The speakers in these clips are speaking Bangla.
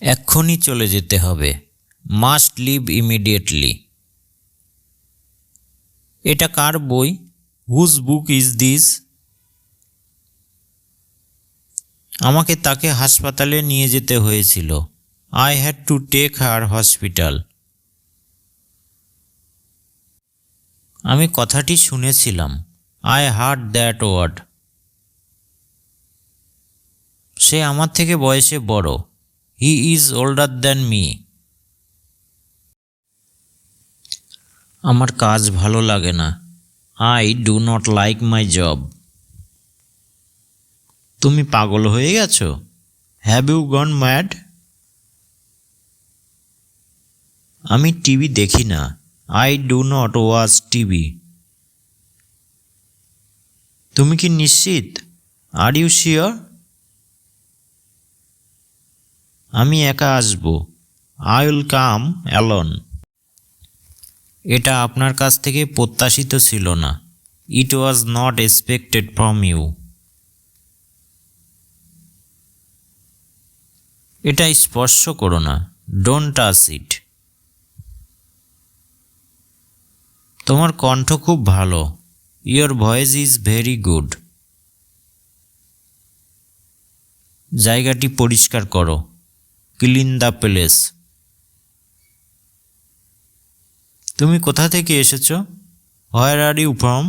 এক্ষুনি চলে যেতে হবে। মাস্ট লিভ ইমিডিয়েটলি এটা কার বই? হুজ বুক ইজ দিস আমাকে তাকে হাসপাতালে নিয়ে যেতে হয়েছিল। I had to take her hospital আমি কথাটি শুনেছিলাম। আই হার্ড দ্যাট ওয়ার্ড সে আমার থেকে বয়সে বড়। He is older than me আমার কাজ ভালো লাগে না। I do not like my job তুমি পাগল হয়ে গেছো? হ্যাভ ইউ গন ম্যাড আমি টিভি দেখি না। I do not watch TV. তুমি কি নিশ্চিত? আর ইউ শিওর আমি একা আসব। I will come alone. এটা আপনার কাছ থেকে প্রত্যাশিত ছিল না। It was not expected from you. এটা স্পর্শ করো না। Don't touch it. তোমার কণ্ঠ খুব ভালো। Your voice is very good. জায়গাটি পরিষ্কার করো। ক্লিন দ্য তুমি কোথা থেকে এসেছ? হোয়ার আর ইউ ফ্রম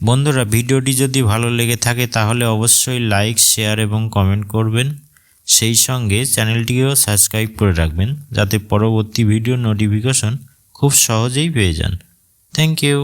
বন্ধুরা, ভিডিওটি যদি ভালো লেগে থাকে, তাহলে অবশ্যই লাইক শেয়ার এবং কমেন্ট করবেন। সেই সঙ্গে চ্যানেলটিকেও সাবস্ক্রাইব করে রাখবেন, যাতে পরবর্তী ভিডিও নোটিফিকেশন খুব সহজেই পেয়ে যান। Thank you